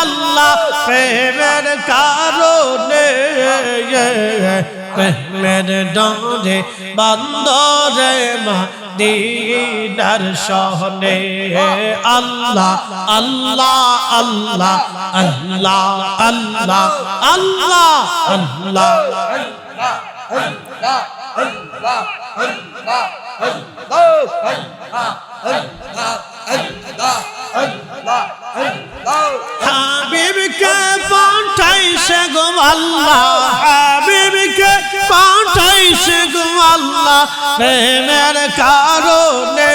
আল্লাহ প্রেমের কারণে প্রেমের ডরে বন্দরে মা দিনার সহনে আল্লাহ আল্লাহ আল্লাহ আল্লাহ আল্লাহ আল্লাহ আল্লাহ হাবিবকে পাঠাইছে গো আল্লাহ, হাবিবকে পাঠাইছে গো আল্লাহ, প্রেমের কারণে,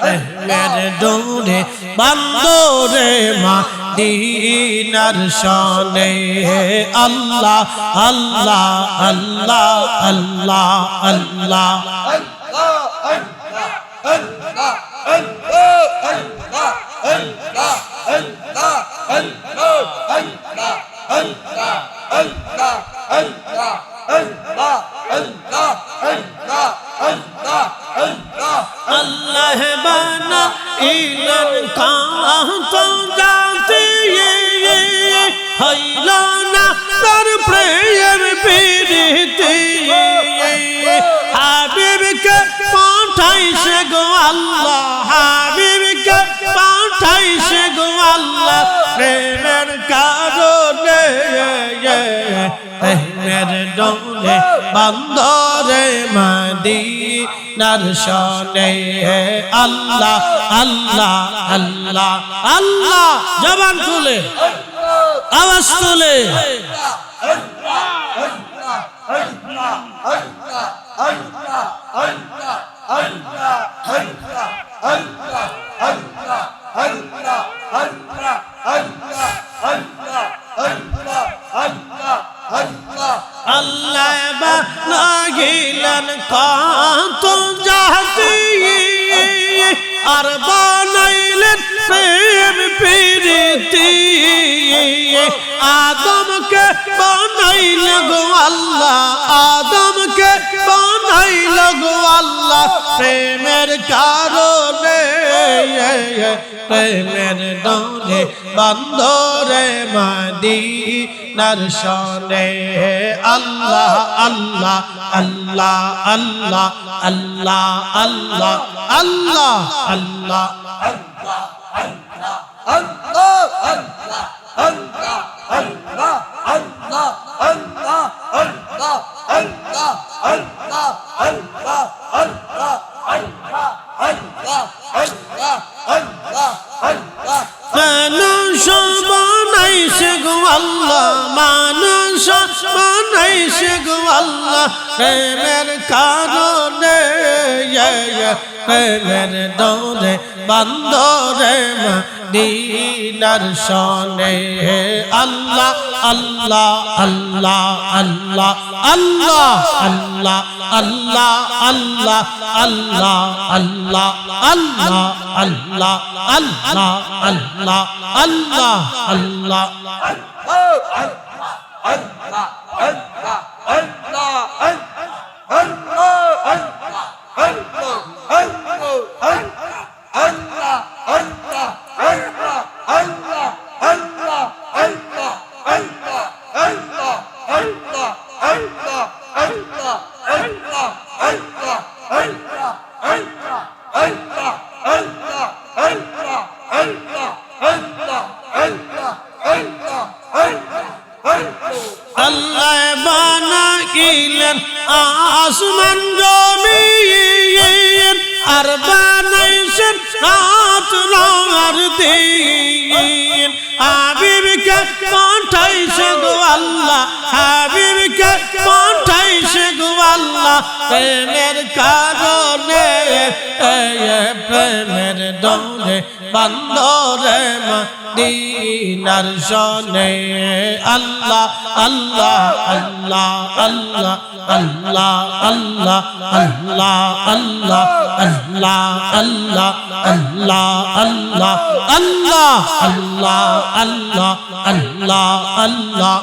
প্রেমের ডোরে বান্দরে মা দিনার সনে আল্লাহ আল্লাহ আল্লাহ। আল্লাহ আল্লাহ আল্লাহ। আল্লাহ বানা ইলন কাহ তো যা আল্লাহ প্রেমের কারণে প্রেমের ডোলে বন্দরে মাদি নরসনে আল্লাহ আল্লাহ আল্লাহ আল্লাহ জবান তুলে আওয়াজ তুলে আল্লাহ বানাইলেন কত জাতি আর বানাইলেন প্রেম প্রীতি। আদমকে বানাইল গো আল্লাহ, আদমকে বানাইল গো আল্লাহ। প্রেমের কারণে, প্রেমের ডরে বন্দরে মাদি নরসনে আল্লাহ আল্লাহ আল্লাহ আল্লাহ আল্লাহ আল্লাহ আল্লাহ আল্লাহ মানুষ বানাইছে গো আল্লাহ মানুষ বানাইছে গো আল্লাহ প্রেমের কারণে প্রেমের দৌড়ে বন্দরে দিনার সনে আল্লাহ আল্লাহ আল্লাহ আল্লাহ আল্লাহ আল্লাহ আল্লাহ আল্লাহ আল্লাহ আল্লাহ আল্লাহ আল্লাহ আল্লাহ আল্লাহ আল্লাহ আল্লাহ আল্লাহ Allah bana gilen আসমান জমিন আর বানাইছেন রাত আর দিন। হাবিবকে পাঠাইছে গো আল্লাহ, হাবিবকে পাঠাইছে গো আল্লাহ, প্রেমের কারণে প্রেমের দৌড়ে বন্দরে মদিনার সনে আল্লাহ আল্লাহ আল্লাহ আল্লাহ আল্লাহ আল্লাহ আল্লাহ আল্লাহ আল্লাহ আল্লাহ আল্লাহ আল্লাহ আল্লাহ আল্লাহ আল্লাহ আল্লাহ আল্লাহ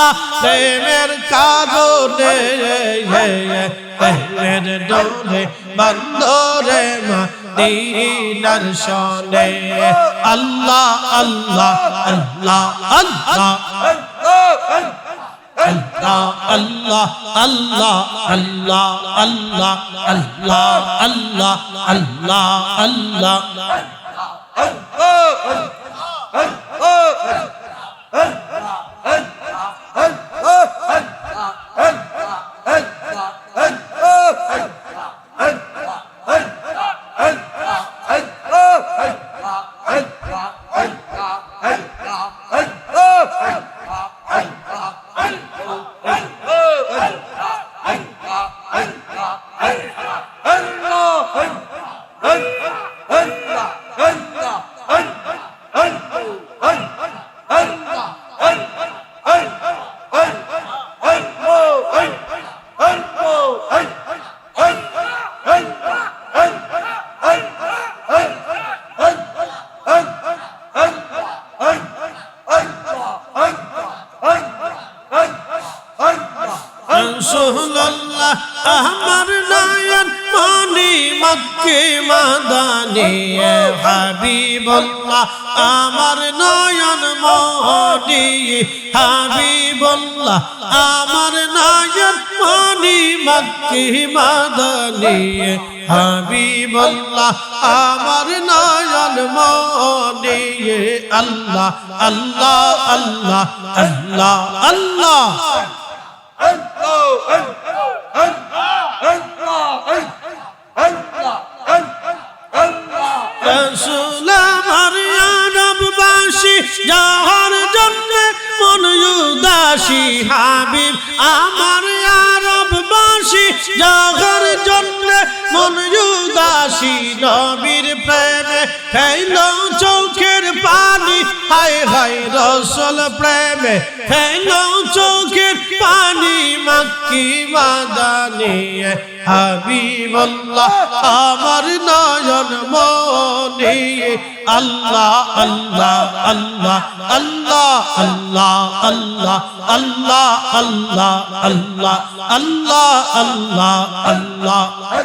আল্লাহ প্রেমের কারণে প্রেমের ডোরে বন্দরে মদিনার শোনে আল্লাহ আল্লাহ আল্লাহ আল্লাহ আল্লাহ আল্লাহ আল্লাহ আল্লাহ আল্লাহ আল্লাহ আল্লাহ আল্লাহ রসুল্লাহ মাদানি হাবিবুল্লাহ, আমার নয়ন মনি হাবিবুল্লাহ, আমার নয়ন মনি মক্কে মাদানি। হাবিবুল্লাহ, আমার নয়ন মনি আল্লাহ আল্লাহ। আল্লাহ আল্লাহ আল্লাহ। রসুল আমার আরববাসী যাহার জন্য মন উদাসী, হাবিব আমার আরববাসী যাহার জন্য মন উদাসী, নবীর প্রেমে ফেল চোখের পানি, হায় হায় রসল প্রেমে ফেল চোখের পানি, মাক্কি মাদানি হাবিবল্লাহ আমার নয়ন মনে আল্লাহ আল্লাহ আল্লাহ আল্লাহ আল্লাহ আল্লাহ আল্লাহ আল্লাহ আল্লাহ আল্লাহ আল্লাহ আল্লাহ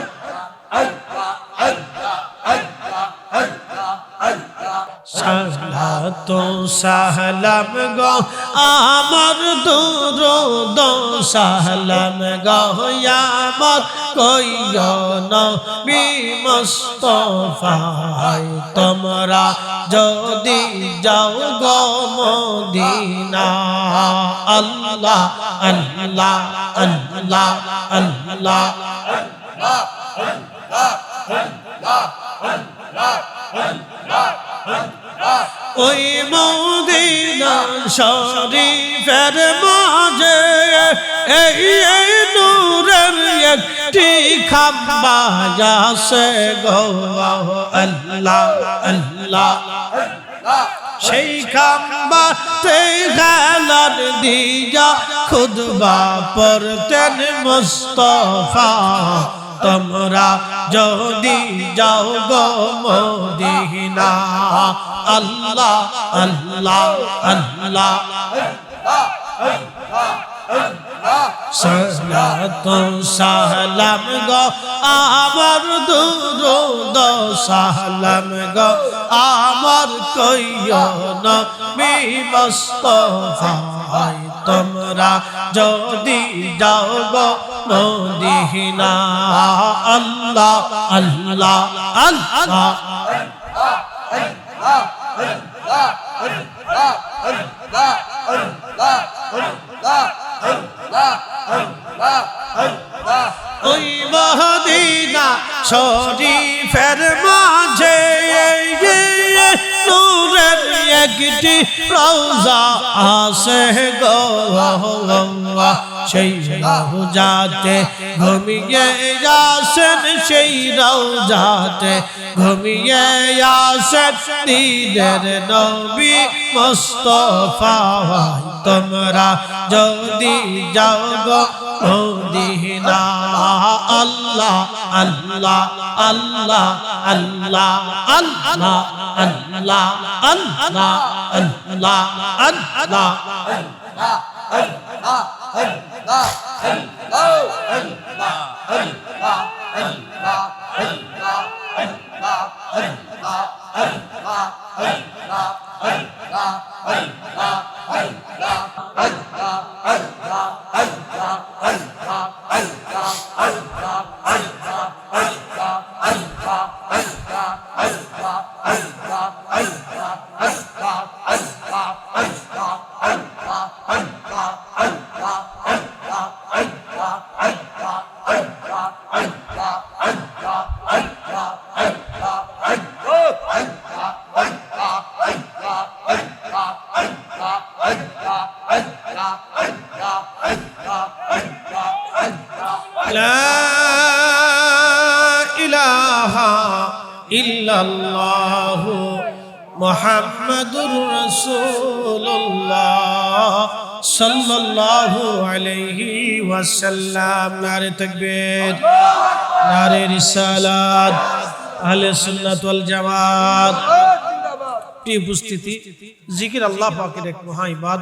সালাতো সালাম গো, আমার দুরুদ সালাম গো আমার কইয় নবী মুস্তফাই তোমরা যদি যাও গো মদিনা। আল্লাহ আল্লাহ আল্লাহ আল্লাহ। ওই মদিনা শরীফের মাঝে এই এই নূরের একটি খাম্বা যাসে গো। আল্লাহ আল্লাহ। সেই খাম্বাতে গালার দিয়া খুদবা পড়তেন মুস্তফা। তোমরা যদি যাও গো মদিনা আল্লাহ আল্লাহ আল্লাহ। সালাত সালাম গো আমার দুরুদ সালাম গো আমার কইয় নবী মুস্তফাই তোমরা যদি যাও গো মদিনা আল্লাহ আল্লাহ আল্লাহ ওই মহদিনা শরীফের একটি রওজা আছে গো সেই রওজাতে ঘুমিয়ে আসেন, সেই রওজাতে ঘুমিয়ে আসেন। দিনের নবী মুস্তফা তোমরা যদি যাও মদিনা আল্লাহ আল্লাহ আল্লাহ আল্লাহ আল্লাহ আল্লাহ আল্লাহ আল্লাহ আল্লাহ لا ইহ মোহাম্মদুর রাসূলুল্লাহ সাল্লাল্লাহু ওয়াসাল্লাম। নারে তাকবীর, নারে রিসালাত, আহলে সুন্নাত ওয়াল জামাত। উপস্থিতি, জিকির আল্লাহ পাকের এক মহা ইবাদত।